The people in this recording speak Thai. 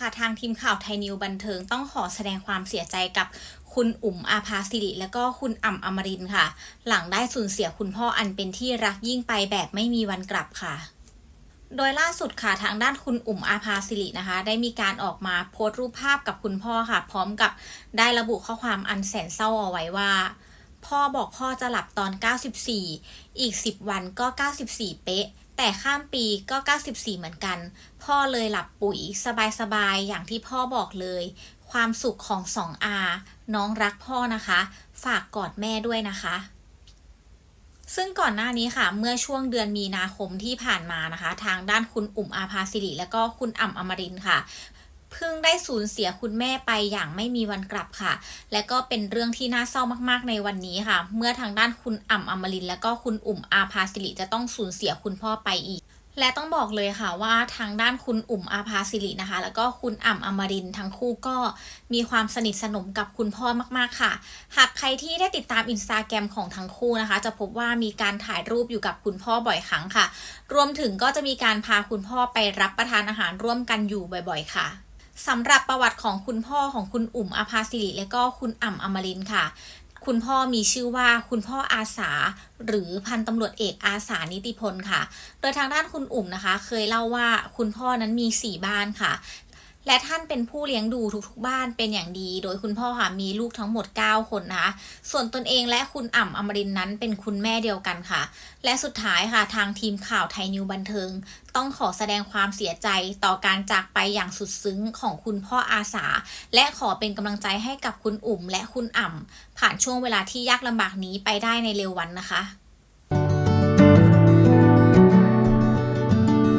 ค่ะ ทางทีมข่าวไทยนิวบันเทิงต้องขอแสดงความเสียใจกับคุณอุ๋มอาภาสิริ และก็คุณอ่ำอมรินค่ะ หลังได้สูญเสียคุณพ่ออันเป็นที่รักยิ่งไปแบบไม่มีวันกลับค่ะโดยล่าสุดค่ะทางด้านคุณอุ๋มอาภาสิรินะคะ ได้มีการออกมาโพสต์รูปภาพกับคุณพ่อค่ะ พร้อมกับได้ระบุข้อความอันแสนเศร้าเอาไว้ว่า พ่อบอกพ่อจะหลับตอน 94 อีก 10 วันก็ 94 เป๊ะ แต่ข้ามปีก็ 94 เหมือนกัน พ่อเลยหลับปุ๋ยสบายๆ อย่างที่พ่อบอกเลย ความสุขของสองอาน้องรักพ่อนะคะ ฝากกอดแม่ด้วยนะคะ ซึ่งก่อนหน้านี้ค่ะ เมื่อช่วงเดือนมีนาคมที่ผ่านมานะคะ ทางด้านคุณอุ่มอาภาสิริและก็คุณอ่ำอมรินค่ะ เพิ่งได้สูญเสียคุณแม่ไปอย่างไม่มีวันกลับค่ะ และก็เป็นเรื่องที่น่าเศร้ามากๆในวันนี้ค่ะ เมื่อทางด้านคุณอ่ำอมรินและก็คุณอุ๋มอาภาสิริจะต้องสูญเสียคุณพ่อไปอีกและต้องบอกเลยค่ะว่าทางด้านคุณอุ๋มอาภาสิรินะคะ แล้วก็คุณอ่ำอมรินทั้งคู่ก็มีความสนิทสนมกับคุณพ่อมากๆค่ะ หากใครที่ได้ติดตามอินสตาแกรมของทั้งคู่นะคะ จะพบว่ามีการถ่ายรูปอยู่กับคุณพ่อบ่อยครั้งค่ะ รวมถึงก็จะมีการพาคุณพ่อไปรับประทานอาหารร่วมกันอยู่บ่อย ๆ ค่ะ สำหรับประวัติของคุณพ่อของคุณอุ่มอาภาสิริและก็คุณอ่ำอมรินค่ะ คุณพ่อมีชื่อว่าคุณพ่ออาสา หรือพันตำรวจเอกอาสานิติพลค่ะ โดยทางด้านคุณอุ่มนะคะ เคยเล่าว่าคุณพ่อนั้นมี 4 บ้านค่ะ และท่านเป็นผู้เลี้ยงดูทุกๆบ้านเป็นอย่างดี โดยคุณพ่อค่ะมีลูกทั้งหมด 9 คนนะคะ ส่วนตนเองและคุณอ่ำอมรินนั้นเป็นคุณแม่เดียวกันค่ะ และสุดท้ายค่ะทางทีมข่าวไทยนิวบันเทิง ต้องขอแสดงความเสียใจต่อการจากไปอย่างสุดซึ้งของคุณพ่ออาสา และขอเป็นกำลังใจให้กับคุณอุ๋มและคุณอ่ำผ่านช่วงเวลาที่ยากลำบากนี้ไปได้ในเร็ววันนะคะ